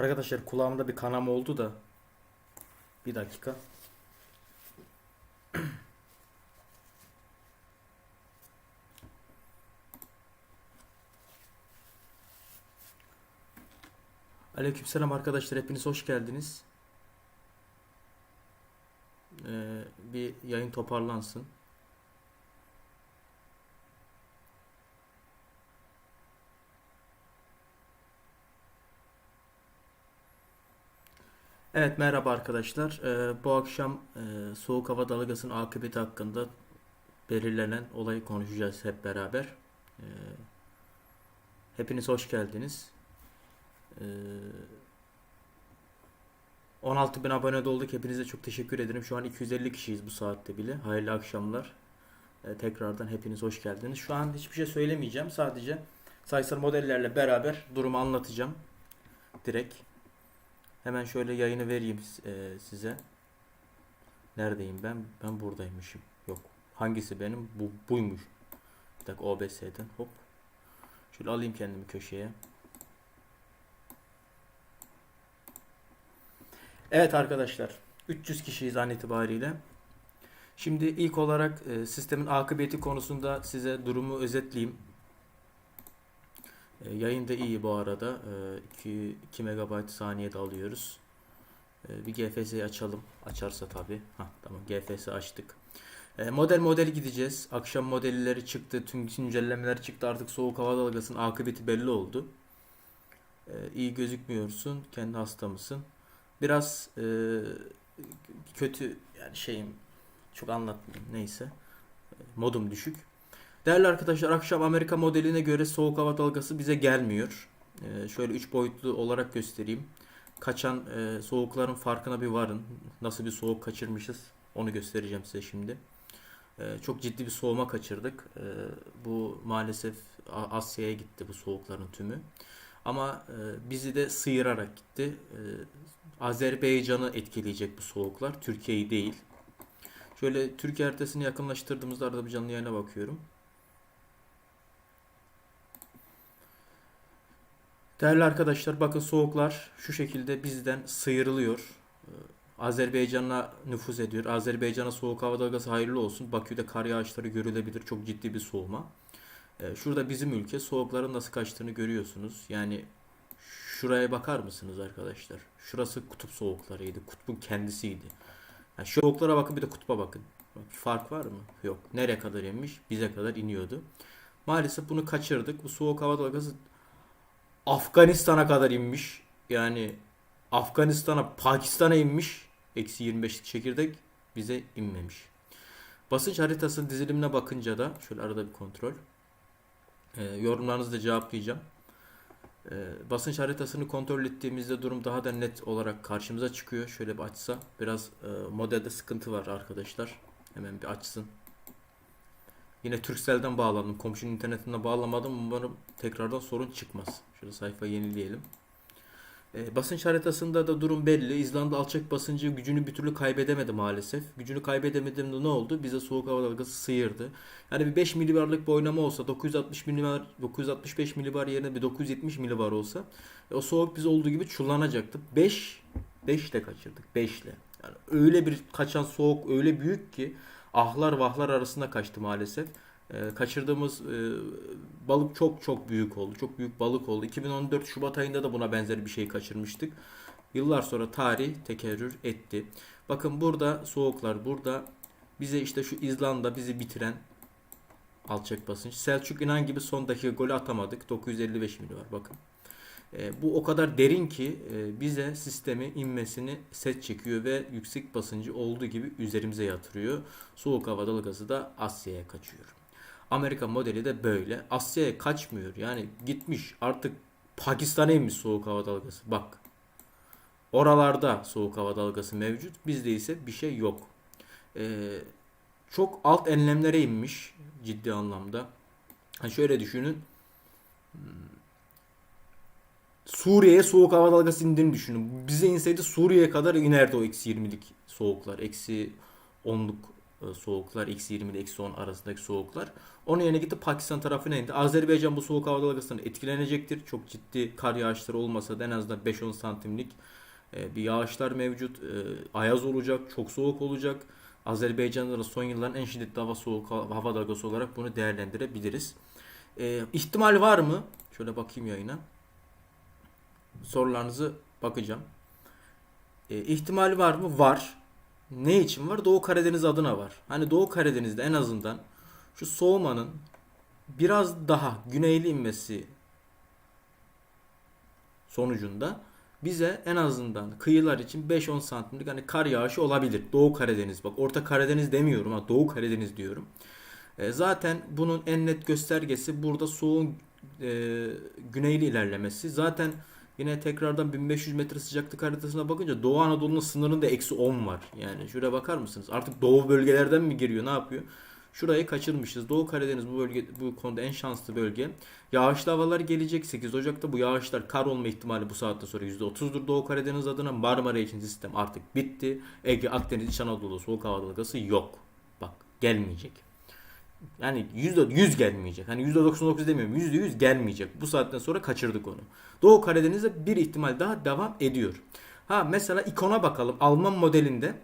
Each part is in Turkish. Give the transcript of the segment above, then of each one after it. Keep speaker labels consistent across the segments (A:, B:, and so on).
A: Arkadaşlar kulağımda bir kanama oldu da. Bir dakika. Aleykümselam arkadaşlar hepiniz hoş geldiniz. Ee, bir yayın toparlansın. Evet merhaba arkadaşlar. Ee, bu akşam e, soğuk hava dalgasının akıbeti hakkında belirlenen olayı konuşacağız hep beraber. Ee, hepiniz hoş geldiniz. Ee, 16 bin abone olduk. Hepinize çok teşekkür ederim. Şu an 250 kişiyiz bu saatte bile. Hayırlı akşamlar. Ee, tekrardan hepiniz hoş geldiniz. Şu an hiçbir şey söylemeyeceğim. Sadece sayısal modellerle beraber durumu anlatacağım. Direkt. Hemen şöyle yayını vereyim e, size. Neredeyim ben? Ben buradaymışım. Yok. Hangisi benim? Bu buymuş. Bir dakika OBS'den hop. Şöyle alayım kendimi köşeye. Evet arkadaşlar. 300 kişiyiz an itibariyle. Şimdi ilk olarak e, sistemin akıbeti konusunda size durumu özetleyeyim. E, yayın da iyi bu arada. E, 2, 2 MB saniyede alıyoruz. E, bir GFS'yi açalım. Açarsa tabii. Hah, tamam GFS açtık. E, model model gideceğiz. Akşam modelleri çıktı. Tüm güncellemeler çıktı. Artık soğuk hava dalgasının akıbeti belli oldu. E, iyi gözükmüyorsun. Kendi hasta mısın? Biraz kötü yani şeyim çok anlatmayayım neyse. Modum düşük. Değerli arkadaşlar akşam Amerika modeline göre soğuk hava dalgası bize gelmiyor. Ee, şöyle 3 boyutlu olarak göstereyim. Kaçan e, soğukların farkına bir varın. Nasıl bir soğuk kaçırmışız onu göstereceğim size şimdi. Ee, çok ciddi bir soğuma kaçırdık. Ee, bu maalesef Asya'ya gitti bu soğukların tümü. Ama e, bizi de sıyırarak gitti. Ee, Azerbaycan'ı etkileyecek bu soğuklar. Türkiye'yi değil. Şöyle Türkiye haritasını yakınlaştırdığımızda arada bir canlı yayına bakıyorum. Değerli arkadaşlar bakın soğuklar şu şekilde bizden sıyrılıyor. Ee, Azerbaycan'a nüfuz ediyor. Azerbaycan'a soğuk hava dalgası hayırlı olsun. Bakü'de kar yağışları görülebilir. Çok ciddi bir soğuma. Ee, Şurada bizim ülke soğukların nasıl kaçtığını görüyorsunuz. Yani şuraya bakar mısınız arkadaşlar? Şurası kutup soğuklarıydı. Kutbun kendisiydi. Yani soğuklara bakın bir de kutba bakın. Bak, Fark var mı? Yok. Nereye kadar inmiş? Bize kadar iniyordu. Maalesef bunu kaçırdık. Bu soğuk hava dalgası Afganistan'a kadar inmiş. Yani Afganistan'a, Pakistan'a inmiş. Eksi 25'lik çekirdek bize inmemiş. Basınç haritasının dizilimine bakınca da şöyle arada bir kontrol. Ee, yorumlarınızı da cevaplayacağım. Ee, basınç haritasını kontrol ettiğimizde durum daha da net olarak karşımıza çıkıyor. Şöyle bir açsa. Biraz e, modelde sıkıntı var arkadaşlar. Hemen bir açsın. Yine Turkcell'den bağlandım. Komşunun internetine bağlamadım. Umarım tekrardan sorun çıkmaz. Şöyle sayfayı yenileyelim. E, basınç haritasında da durum belli. İzlanda alçak basıncı gücünü bir türlü kaybedemedi maalesef. Gücünü kaybedemediğinde ne oldu? Bize soğuk hava dalgası sıyırdı. Yani bir 5 milibarlık bir oynama olsa 960 milibar 965 milibar yerine bir 970 milibar olsa e, o soğuk biz olduğu gibi çullanacaktı. 5 5 ile kaçırdık. 5 ile. Yani öyle bir kaçan soğuk öyle büyük ki ahlar vahlar arasında kaçtı maalesef. Ee, kaçırdığımız e, balık çok çok büyük oldu. Çok büyük balık oldu. 2014 Şubat ayında da buna benzer bir şey kaçırmıştık. Yıllar sonra tarih tekerrür etti. Bakın burada soğuklar burada bize işte şu İzlanda bizi bitiren alçak basınç. Selçuk İnan gibi son dakika golü atamadık. 955 mili var bakın. E, bu o kadar derin ki e, bize sistemi inmesini set çekiyor ve yüksek basıncı olduğu gibi üzerimize yatırıyor. Soğuk hava dalgası da Asya'ya kaçıyor. Amerika modeli de böyle. Asya'ya kaçmıyor. Yani gitmiş artık Pakistan'a inmiş soğuk hava dalgası. Bak. Oralarda soğuk hava dalgası mevcut. Bizde ise bir şey yok. E, çok alt enlemlere inmiş ciddi anlamda. Ha şöyle düşünün. Suriye'ye soğuk hava dalgası indiğini düşünün. Bize inseydi Suriye'ye kadar inerdi o eksi 20'lik soğuklar. Eksi 10'luk e, soğuklar. Eksi 20 ile eksi 10 arasındaki soğuklar. Onun yerine gitti Pakistan tarafına indi. Azerbaycan bu soğuk hava dalgasından etkilenecektir. Çok ciddi kar yağışları olmasa da en azından 5-10 santimlik e, bir yağışlar mevcut. E, ayaz olacak, çok soğuk olacak. Azerbaycan'da da son yılların en şiddetli hava soğuk hava dalgası olarak bunu değerlendirebiliriz. E, ihtimal var mı? Şöyle bakayım yayına. Sorularınızı bakacağım. E, ihtimal var mı? Var. Ne için var? Doğu Karadeniz adına var. Hani Doğu Karadeniz'de en azından şu soğumanın biraz daha güneyli inmesi sonucunda bize en azından kıyılar için 5-10 santimlik hani kar yağışı olabilir. Doğu Karadeniz bak Orta Karadeniz demiyorum ha Doğu Karadeniz diyorum. E, zaten bunun en net göstergesi burada soğuğun e, güneyli ilerlemesi. Zaten yine tekrardan 1500 metre sıcaklık haritasına bakınca Doğu Anadolu'nun sınırında eksi 10 var. Yani şuraya bakar mısınız? Artık doğu bölgelerden mi giriyor ne yapıyor? Şurayı kaçırmışız. Doğu Karadeniz bu bölge bu konuda en şanslı bölge. Yağışlı havalar gelecek 8 Ocak'ta. Bu yağışlar kar olma ihtimali bu saatte sonra %30'dur Doğu Karadeniz adına. Marmara için sistem artık bitti. Ege, Akdeniz, İç Anadolu soğuk hava dalgası yok. Bak gelmeyecek. Yani %100 gelmeyecek. Hani %99 demiyorum. %100 gelmeyecek. Bu saatten sonra kaçırdık onu. Doğu Karadeniz'de bir ihtimal daha devam ediyor. Ha mesela ikona bakalım. Alman modelinde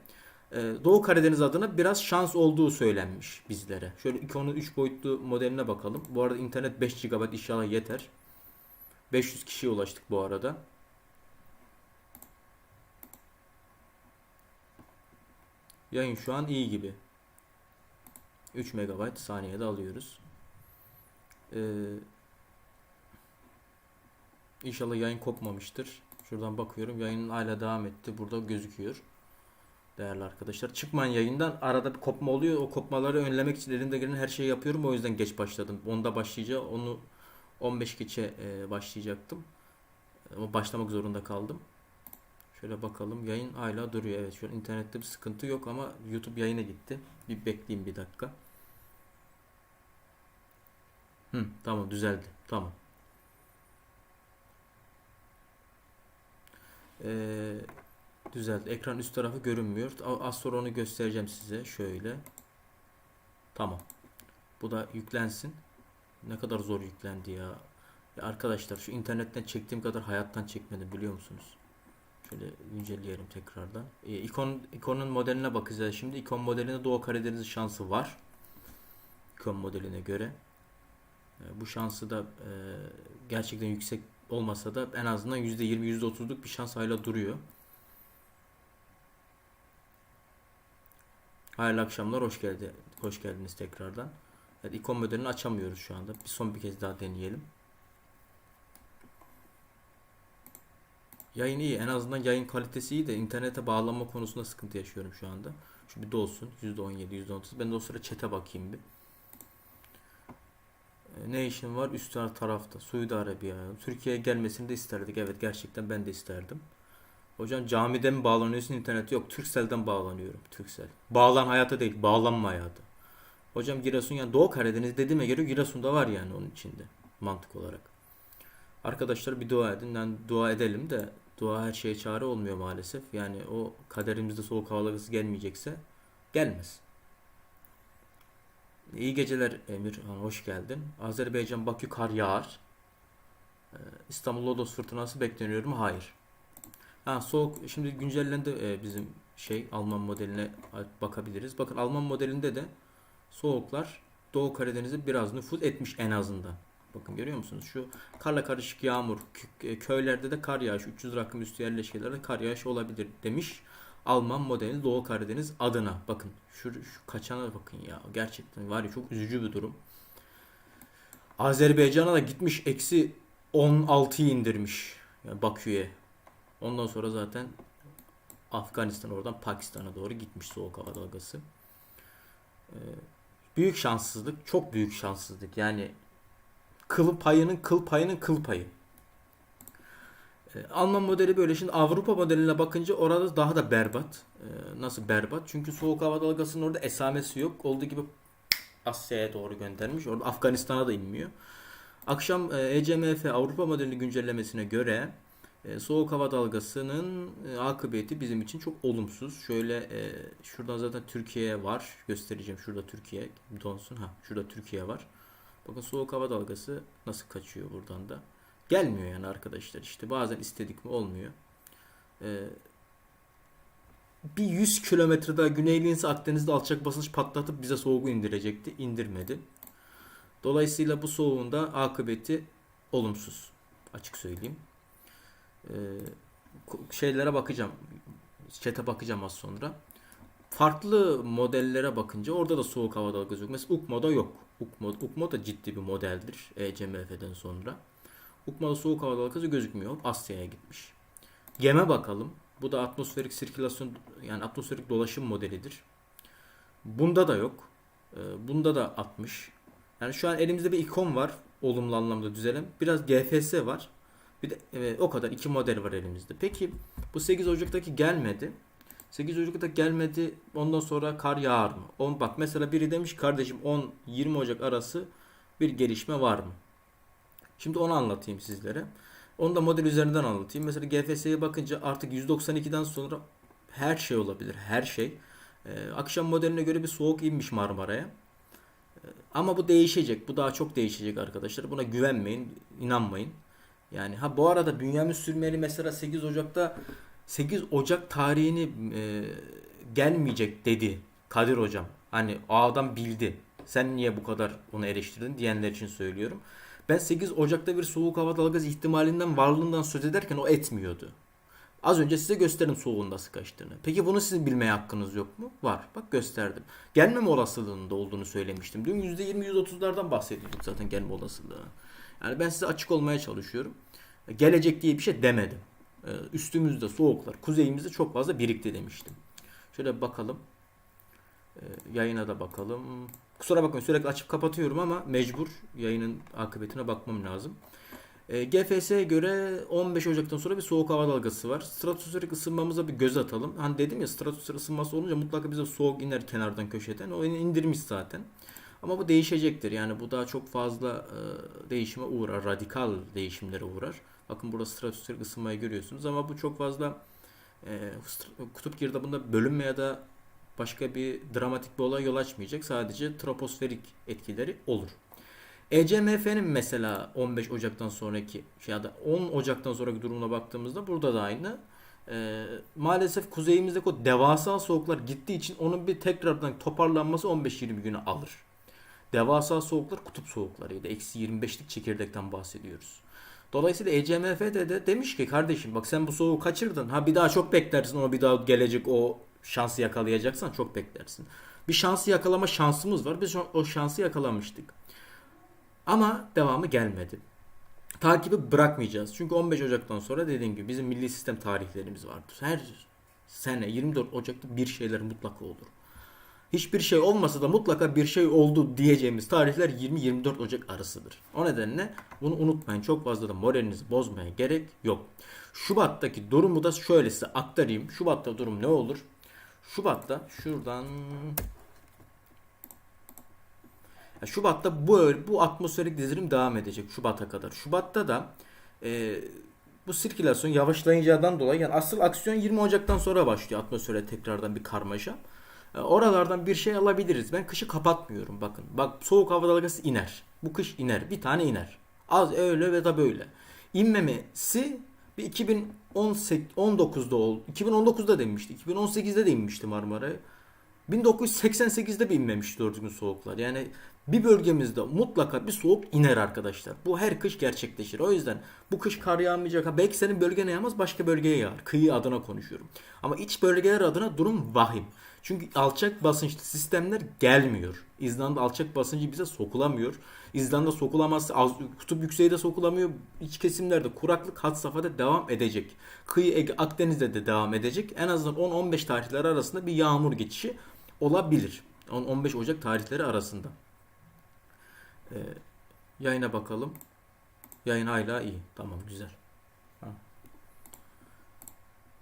A: e, Doğu Karadeniz adına biraz şans olduğu söylenmiş bizlere. Şöyle ikonun 3 boyutlu modeline bakalım. Bu arada internet 5 GB inşallah yeter. 500 kişiye ulaştık bu arada. Yayın şu an iyi gibi. 3 MB saniyede alıyoruz. Ee, inşallah yayın kopmamıştır. Şuradan bakıyorum. Yayın hala devam etti. Burada gözüküyor. Değerli arkadaşlar. Çıkmayın yayından. Arada bir kopma oluyor. O kopmaları önlemek için elimde gelen her şeyi yapıyorum. O yüzden geç başladım. Onda başlayacağım. Onu 15 geçe e, başlayacaktım. Ama başlamak zorunda kaldım. Şöyle bakalım. Yayın hala duruyor. Evet şu an internette bir sıkıntı yok ama YouTube yayına gitti. Bir bekleyeyim bir dakika. Hı, tamam düzeldi. Tamam. Ee, düzeldi. Ekran üst tarafı görünmüyor. Az sonra onu göstereceğim size. Şöyle. Tamam. Bu da yüklensin. Ne kadar zor yüklendi ya. Ya arkadaşlar şu internetten çektiğim kadar hayattan çekmedim biliyor musunuz? Şöyle güncelleyelim tekrardan. E, ikon ikonun modeline bakacağız şimdi. İkon modelinde Doğu Karadeniz'in şansı var. İkon modeline göre. E, bu şansı da e, gerçekten yüksek olmasa da en azından %20 %30'luk bir şans hala duruyor. Hayırlı akşamlar, hoş geldi, hoş geldiniz tekrardan. Evet, ikon modelini açamıyoruz şu anda. Bir son bir kez daha deneyelim. Yayın iyi. En azından yayın kalitesi iyi de internete bağlanma konusunda sıkıntı yaşıyorum şu anda. Şu bir dolsun. %17, %30. Ben de o sıra chat'e bakayım bir. Ne işin var üst tarafta? Suudi Arabiya. Türkiye'ye gelmesini de isterdik. Evet gerçekten ben de isterdim. Hocam camiden mi bağlanıyorsun internet? Yok Turkcell'den bağlanıyorum. Turkcell. Bağlan hayata değil. Bağlanma hayata. Hocam Giresun yani Doğu Karadeniz dediğime göre Giresun'da var yani onun içinde. Mantık olarak. Arkadaşlar bir dua edin. Yani dua edelim de dua her şeye çare olmuyor maalesef. Yani o kaderimizde soğuk hava gelmeyecekse gelmez. İyi geceler Emir. Hoş geldin. Azerbaycan Bakü kar yağar. Ee, İstanbul Lodos fırtınası bekleniyor mu? Hayır. Ha soğuk şimdi güncellendi e, bizim şey Alman modeline bakabiliriz. Bakın Alman modelinde de soğuklar Doğu Karadeniz'e biraz nüfuz etmiş en azından. Bakın görüyor musunuz? Şu karla karışık yağmur, e, köylerde de kar yağışı, 300 rakım üstü yerleşkelerde kar yağışı olabilir demiş. Alman modeli Doğu Karadeniz adına. Bakın şu, şu kaçana bakın ya. Gerçekten var ya çok üzücü bir durum. Azerbaycan'a da gitmiş eksi 16'yı indirmiş. Yani Bakü'ye. Ondan sonra zaten Afganistan oradan Pakistan'a doğru gitmiş soğuk hava dalgası. Ee, büyük şanssızlık, çok büyük şanssızlık. Yani kıl payının kıl payının kıl payı. Ee, Alman modeli böyle. Şimdi Avrupa modeline bakınca orada daha da berbat. Ee, nasıl berbat? Çünkü soğuk hava dalgasının orada esamesi yok. Olduğu gibi Asya'ya doğru göndermiş. Orada Afganistan'a da inmiyor. Akşam e, ECMF Avrupa modeli güncellemesine göre E, soğuk hava dalgasının e, akıbeti bizim için çok olumsuz. Şöyle e, şuradan zaten Türkiye var. Göstereceğim. Şurada Türkiye donsun. Ha, şurada Türkiye var. Bakın soğuk hava dalgası nasıl kaçıyor buradan da. Gelmiyor yani arkadaşlar işte. Bazen istedik mi olmuyor. E, bir 100 kilometre daha güneyli inse Akdeniz'de alçak basınç patlatıp bize soğuğu indirecekti. İndirmedi. Dolayısıyla bu soğuğun da akıbeti olumsuz. Açık söyleyeyim. Ee, şeylere bakacağım. Chat'e bakacağım az sonra. Farklı modellere bakınca orada da soğuk hava dalgası yok. Mesela UKMO'da yok. UKMO, UKMO da ciddi bir modeldir ECMF'den sonra. UKMO'da soğuk hava dalgası gözükmüyor. Asya'ya gitmiş. Yeme bakalım. Bu da atmosferik sirkülasyon yani atmosferik dolaşım modelidir. Bunda da yok. Ee, Bunda da 60. Yani şu an elimizde bir ikon var. Olumlu anlamda düzelen. Biraz GFS var. Bir de evet, o kadar iki model var elimizde. Peki bu 8 Ocak'taki gelmedi. 8 Ocak'ta gelmedi. Ondan sonra kar yağar mı? On, bak mesela biri demiş kardeşim 10-20 Ocak arası bir gelişme var mı? Şimdi onu anlatayım sizlere. Onu da model üzerinden anlatayım. Mesela GFS'ye bakınca artık 192'den sonra her şey olabilir. Her şey. Ee, akşam modeline göre bir soğuk inmiş Marmara'ya. Ee, Ama bu değişecek. Bu daha çok değişecek arkadaşlar. Buna güvenmeyin. inanmayın. Yani ha bu arada Bünyamin Sürmeli mesela 8 Ocak'ta 8 Ocak tarihini e, gelmeyecek dedi Kadir hocam. Hani adam bildi. Sen niye bu kadar onu eleştirdin diyenler için söylüyorum. Ben 8 Ocak'ta bir soğuk hava dalgası ihtimalinden varlığından söz ederken o etmiyordu. Az önce size gösterdim soğuğun nasıl kaçtığını. Peki bunu sizin bilmeye hakkınız yok mu? Var. Bak gösterdim. Gelmeme olasılığının da olduğunu söylemiştim. Dün %20-%30'lardan bahsediyorduk zaten gelme olasılığı. Yani ben size açık olmaya çalışıyorum. Gelecek diye bir şey demedim. Ee, Üstümüzde soğuklar, kuzeyimizde çok fazla birikti demiştim. Şöyle bakalım. Ee, Yayına da bakalım. Kusura bakmayın sürekli açıp kapatıyorum ama mecbur yayının akıbetine bakmam lazım. E, GFS'ye göre 15 Ocak'tan sonra bir soğuk hava dalgası var. Stratosferik ısınmamıza bir göz atalım. Hani dedim ya stratosfer ısınması olunca mutlaka bize soğuk iner kenardan köşeden. O indirmiş zaten. Ama bu değişecektir. Yani bu daha çok fazla e, değişime uğrar. Radikal değişimlere uğrar. Bakın burada stratosferik ısınmayı görüyorsunuz ama bu çok fazla e, kutup girdabında bölünme ya da başka bir dramatik bir olay yol açmayacak. Sadece troposferik etkileri olur. ECMF'nin mesela 15 Ocak'tan sonraki şey ya da 10 Ocak'tan sonraki durumuna baktığımızda burada da aynı. Ee, maalesef kuzeyimizdeki o devasa soğuklar gittiği için onun bir tekrardan toparlanması 15-20 günü alır. Devasa soğuklar kutup soğuklarıydı. Eksi 25'lik çekirdekten bahsediyoruz. Dolayısıyla ECMF'de de demiş ki kardeşim bak sen bu soğuğu kaçırdın. Ha bir daha çok beklersin ona bir daha gelecek o şansı yakalayacaksan çok beklersin. Bir şansı yakalama şansımız var. Biz o- şansı yakalamıştık. Ama devamı gelmedi. Takibi bırakmayacağız. Çünkü 15 Ocak'tan sonra dediğim gibi bizim milli sistem tarihlerimiz vardır. Her sene 24 Ocak'ta bir şeyler mutlaka olur. Hiçbir şey olmasa da mutlaka bir şey oldu diyeceğimiz tarihler 20-24 Ocak arasıdır. O nedenle bunu unutmayın. Çok fazla da moralinizi bozmaya gerek yok. Şubat'taki durumu da şöyle size aktarayım. Şubat'ta durum ne olur? Şubat'ta şuradan Şubat'ta bu bu atmosferik dizilim devam edecek Şubat'a kadar. Şubat'ta da e, bu sirkülasyon yavaşlayacağından dolayı yani asıl aksiyon 20 Ocak'tan sonra başlıyor atmosfere tekrardan bir karmaşa. E, oralardan bir şey alabiliriz. Ben kışı kapatmıyorum bakın. Bak soğuk hava dalgası iner. Bu kış iner. Bir tane iner. Az öyle ve da böyle. İnmemesi bir 2019'da oldu. 2019'da denmişti. 2018'de de inmişti Marmara'ya. 1988'de bir inmemişti doğru düzgün soğuklar. Yani bir bölgemizde mutlaka bir soğuk iner arkadaşlar. Bu her kış gerçekleşir. O yüzden bu kış kar yağmayacak. Belki senin bölgene yağmaz başka bölgeye yağar. Kıyı adına konuşuyorum. Ama iç bölgeler adına durum vahim. Çünkü alçak basınçlı sistemler gelmiyor. İzlanda alçak basıncı bize sokulamıyor. İzlanda sokulamazsa az, kutup yükseğinde sokulamıyor. İç kesimlerde kuraklık had safhada devam edecek. Kıyı Ege Akdeniz'de de devam edecek. En azından 10-15 tarihleri arasında bir yağmur geçişi olabilir. 10-15 Ocak tarihleri arasında. Ee, yayına bakalım. Yayın hala iyi. Tamam güzel. Ha.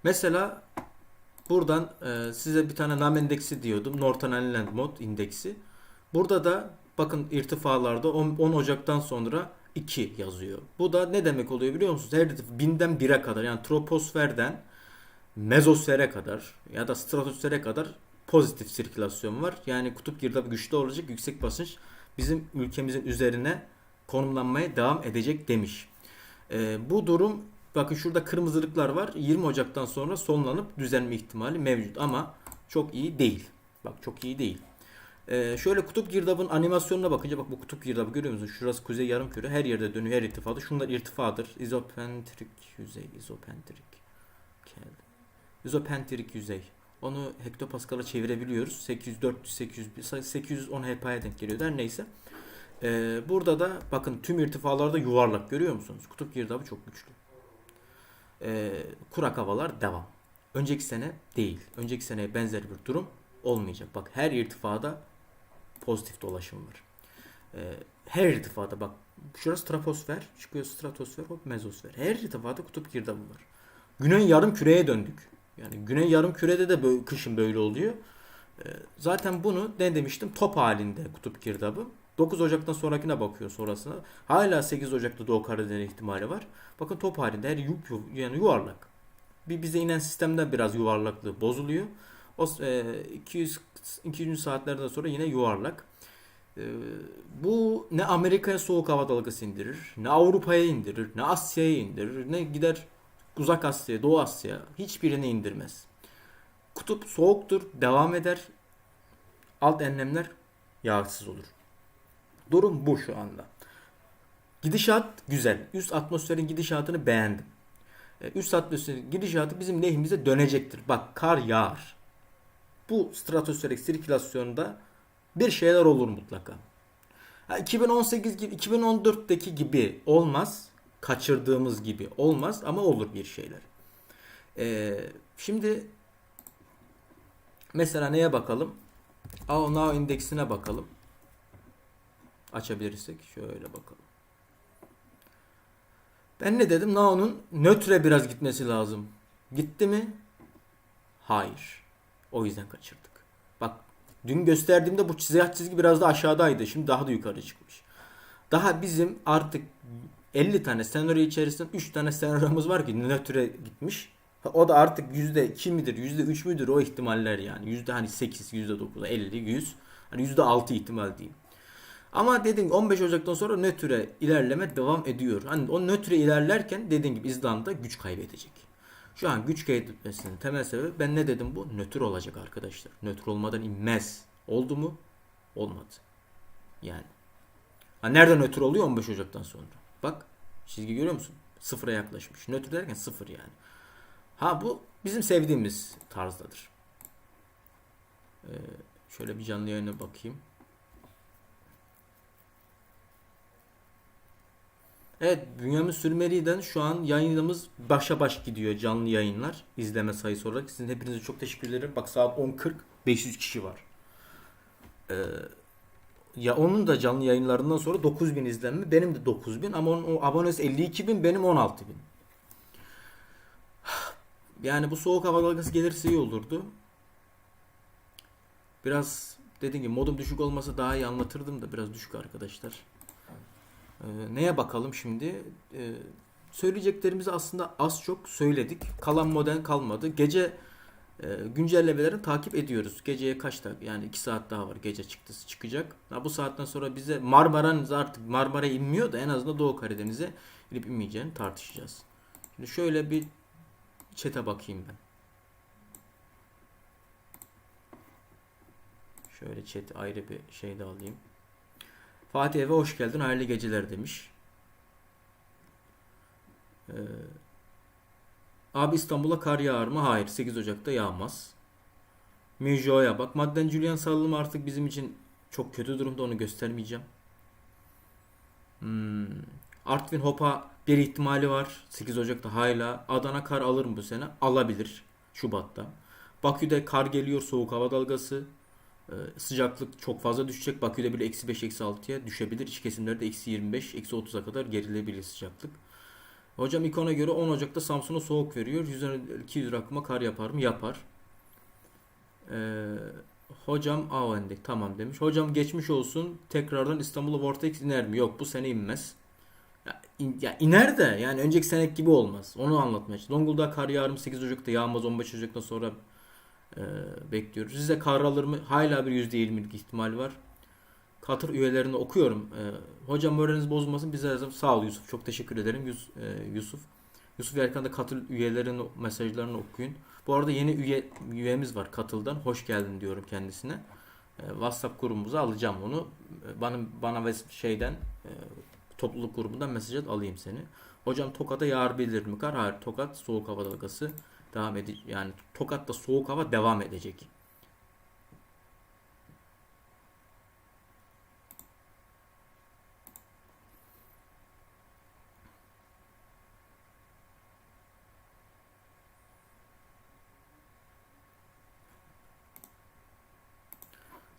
A: Mesela buradan e, size bir tane NAM endeksi diyordum. Northern Inland Mod indeksi. Burada da bakın irtifalarda 10, 10 Ocak'tan sonra 2 yazıyor. Bu da ne demek oluyor biliyor musunuz? Her irtifada binden 1'e kadar yani troposferden mezosfere kadar ya da stratosfere kadar pozitif sirkülasyon var. Yani kutup girdabı güçlü olacak yüksek basınç bizim ülkemizin üzerine konumlanmaya devam edecek demiş. Ee, bu durum bakın şurada kırmızılıklar var. 20 Ocak'tan sonra sonlanıp düzelme ihtimali mevcut ama çok iyi değil. Bak çok iyi değil. Ee, şöyle kutup girdabın animasyonuna bakınca bak bu kutup girdabı görüyor musun? Şurası kuzey yarımküre her yerde dönüyor her irtifada. Şunlar irtifadır. İzopentrik yüzey, izopentrik. Kel. İzopentrik yüzey. Onu hektopaskal'a çevirebiliyoruz. 800, 400, 800, 810 HP'ye denk geliyor der neyse. Ee, burada da bakın tüm irtifalarda yuvarlak görüyor musunuz? Kutup girdabı çok güçlü. Ee, kurak havalar devam. Önceki sene değil. Önceki seneye benzer bir durum olmayacak. Bak her irtifada pozitif dolaşım var. Ee, her irtifada bak şurası troposfer, çıkıyor stratosfer, hop mezosfer. Her irtifada kutup girdabı var. Güney yarım küreye döndük. Yani güney yarım kürede de böyle, kışın böyle oluyor. Ee, zaten bunu ne demiştim? Top halinde kutup girdabı. 9 Ocak'tan sonrakine bakıyor sonrasına. Hala 8 Ocak'ta Doğu Karadeniz ihtimali var. Bakın top halinde her yuk, yani yuvarlak. Bir bize inen sistemde biraz yuvarlaklığı bozuluyor. O e, 200 200 saatlerden sonra yine yuvarlak. E, bu ne Amerika'ya soğuk hava dalgası indirir, ne Avrupa'ya indirir, ne Asya'ya indirir, ne gider Uzak Asya'ya, Doğu Asya'ya hiçbirini indirmez. Kutup soğuktur, devam eder. Alt enlemler yağsız olur. Durum bu şu anda. Gidişat güzel. Üst atmosferin gidişatını beğendim. E, Üst atmosferin gidişatı bizim lehimize dönecektir. Bak kar yağar. Bu stratosferik sirkülasyonda bir şeyler olur mutlaka. Ha, 2018 gibi 2014'teki gibi olmaz. Kaçırdığımız gibi olmaz ama olur bir şeyler. Ee, şimdi mesela neye bakalım? Now Now indeksine bakalım. Açabilirsek şöyle bakalım. Ben ne dedim? Now'nun nötre biraz gitmesi lazım. Gitti mi? Hayır. O yüzden kaçırdık. Bak dün gösterdiğimde bu siyah çizgi biraz da aşağıdaydı. Şimdi daha da yukarı çıkmış. Daha bizim artık 50 tane senaryo içerisinde 3 tane senaryomuz var ki nötre gitmiş. O da artık %2 midir, %3 müdür o ihtimaller yani. Yüzde hani 8, %9, 50, 100. Hani %6 ihtimal diyeyim. Ama dediğim gibi 15 Ocak'tan sonra nötre ilerleme devam ediyor. Hani o nötre ilerlerken dediğim gibi İzlanda güç kaybedecek. Şu an güç kaybetmesinin temel sebebi ben ne dedim bu? Nötr olacak arkadaşlar. Nötr olmadan inmez. Oldu mu? Olmadı. Yani. Ha nereden nötr oluyor 15 Ocak'tan sonra? Bak çizgi görüyor musun? Sıfıra yaklaşmış. Nötr derken sıfır yani. Ha bu bizim sevdiğimiz tarzdadır. Ee, şöyle bir canlı yayına bakayım. Evet Bünyamin Sürmeli'den şu an yayınımız başa baş gidiyor canlı yayınlar izleme sayısı olarak. Sizin hepinize çok teşekkür ederim. Bak saat 10.40 500 kişi var. Ee, ya onun da canlı yayınlarından sonra 9000 izlenme. Benim de 9000 ama onun o abonesi 52000 benim 16000. Yani bu soğuk hava dalgası gelirse iyi olurdu. Biraz dediğim gibi modum düşük olmasa daha iyi anlatırdım da biraz düşük arkadaşlar. Ee, neye bakalım şimdi? Ee, söyleyeceklerimizi aslında az çok söyledik. Kalan model kalmadı. Gece e, güncellemelerini takip ediyoruz. Geceye kaç dakika? Yani 2 saat daha var. Gece çıktısı çıkacak. Ha, bu saatten sonra bize Marmara'nın artık Marmara inmiyor da en azından Doğu Karadeniz'e inip inmeyeceğini tartışacağız. Şimdi şöyle bir çete bakayım ben. Şöyle chat ayrı bir şey de alayım. Fatih eve hoş geldin. Hayırlı geceler demiş. Ee, abi İstanbul'a kar yağar mı? Hayır. 8 Ocak'ta yağmaz. Müjo'ya bak. Madden Julian salımı artık bizim için çok kötü durumda. Onu göstermeyeceğim. Hmm. Artvin Hopa bir ihtimali var. 8 Ocak'ta hala. Adana kar alır mı bu sene? Alabilir. Şubat'ta. Bakü'de kar geliyor. Soğuk hava dalgası. Ee, sıcaklık çok fazla düşecek. Bakü'de bile eksi 5 eksi 6'ya düşebilir. İç kesimlerde eksi 25 eksi 30'a kadar gerilebilir sıcaklık. Hocam ikona göre 10 Ocak'ta Samsun'a soğuk veriyor. 100-200 rakıma kar yapar mı? Yapar. Ee, hocam A tamam demiş. Hocam geçmiş olsun. Tekrardan İstanbul'a Vortex iner mi? Yok bu sene inmez. in- ya iner de yani önceki senek gibi olmaz. Onu anlatmaya çalışıyorum. Zonguldak'a kar yağar mı 8 Ocak'ta yağmaz 15 Ocak'tan sonra e, bekliyoruz. Rize kar alır mı? Hala bir %20'lik ihtimal var. Katır üyelerini okuyorum. E, hocam moraliniz bozulmasın. Bize zaman sağ ol Yusuf. Çok teşekkür ederim e, Yusuf. Yusuf Erkan'da katıl üyelerinin mesajlarını okuyun. Bu arada yeni üye üyemiz var katıldan. Hoş geldin diyorum kendisine. E, WhatsApp grubumuza alacağım onu. Bana bana ve şeyden topluluk grubundan mesaj at alayım seni. Hocam Tokat'a yağar bilir mi kar? Hayır. Tokat soğuk hava dalgası devam edecek. Yani Tokat'ta soğuk hava devam edecek.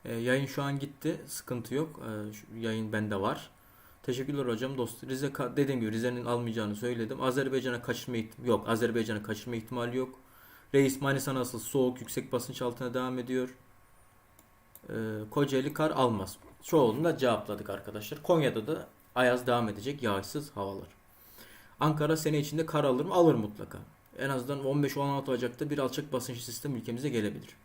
A: E, yayın şu an gitti. Sıkıntı yok. E, yayın bende var. Teşekkürler hocam. Dost Rize dediğim gibi Rize'nin almayacağını söyledim. Azerbaycan'a kaçırma yok. Azerbaycan'a kaçırma ihtimali yok. Reis Manisa nasıl soğuk yüksek basınç altına devam ediyor. E, Kocaeli kar almaz. Çoğunu da cevapladık arkadaşlar. Konya'da da ayaz devam edecek. Yağışsız havalar. Ankara sene içinde kar alır mı? Alır mutlaka. En azından 15-16 Ocak'ta bir alçak basınç sistemi ülkemize gelebilir.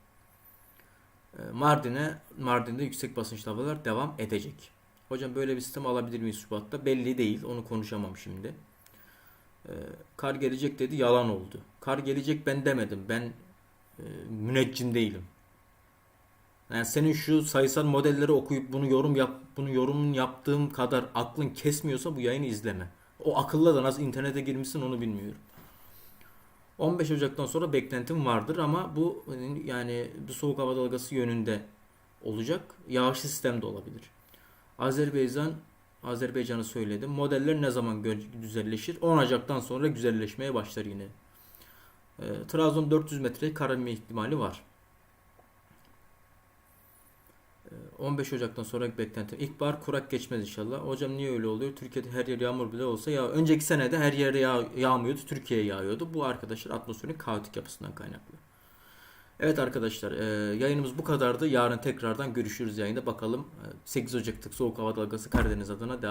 A: E, Mardin'e Mardin'de yüksek basınçlı havalar devam edecek. Hocam böyle bir sistem alabilir miyiz Şubat'ta? Belli değil. Onu konuşamam şimdi. E, kar gelecek dedi. Yalan oldu. Kar gelecek ben demedim. Ben e, müneccim değilim. Yani senin şu sayısal modelleri okuyup bunu yorum yap, bunu yorumun yaptığım kadar aklın kesmiyorsa bu yayını izleme. O akılla da nasıl internete girmişsin onu bilmiyorum. 15 Ocak'tan sonra beklentim vardır ama bu yani bu soğuk hava dalgası yönünde olacak. Yağışlı sistem de olabilir. Azerbaycan Azerbaycan'ı söyledim. Modeller ne zaman güzelleşir? 10 Ocak'tan sonra güzelleşmeye başlar yine. Ee, Trabzon 400 metre kar inme ihtimali var. Ee, 15 Ocak'tan sonra beklentim. İlkbahar kurak geçmez inşallah. Hocam niye öyle oluyor? Türkiye'de her yer yağmur bile olsa ya önceki senede her yere yağ, yağmıyordu. Türkiye'ye yağıyordu. Bu arkadaşlar atmosferin kaotik yapısından kaynaklı. Evet arkadaşlar e, yayınımız bu kadardı. Yarın tekrardan görüşürüz yayında. Bakalım e, 8 Ocak'taki soğuk hava dalgası Karadeniz adına devam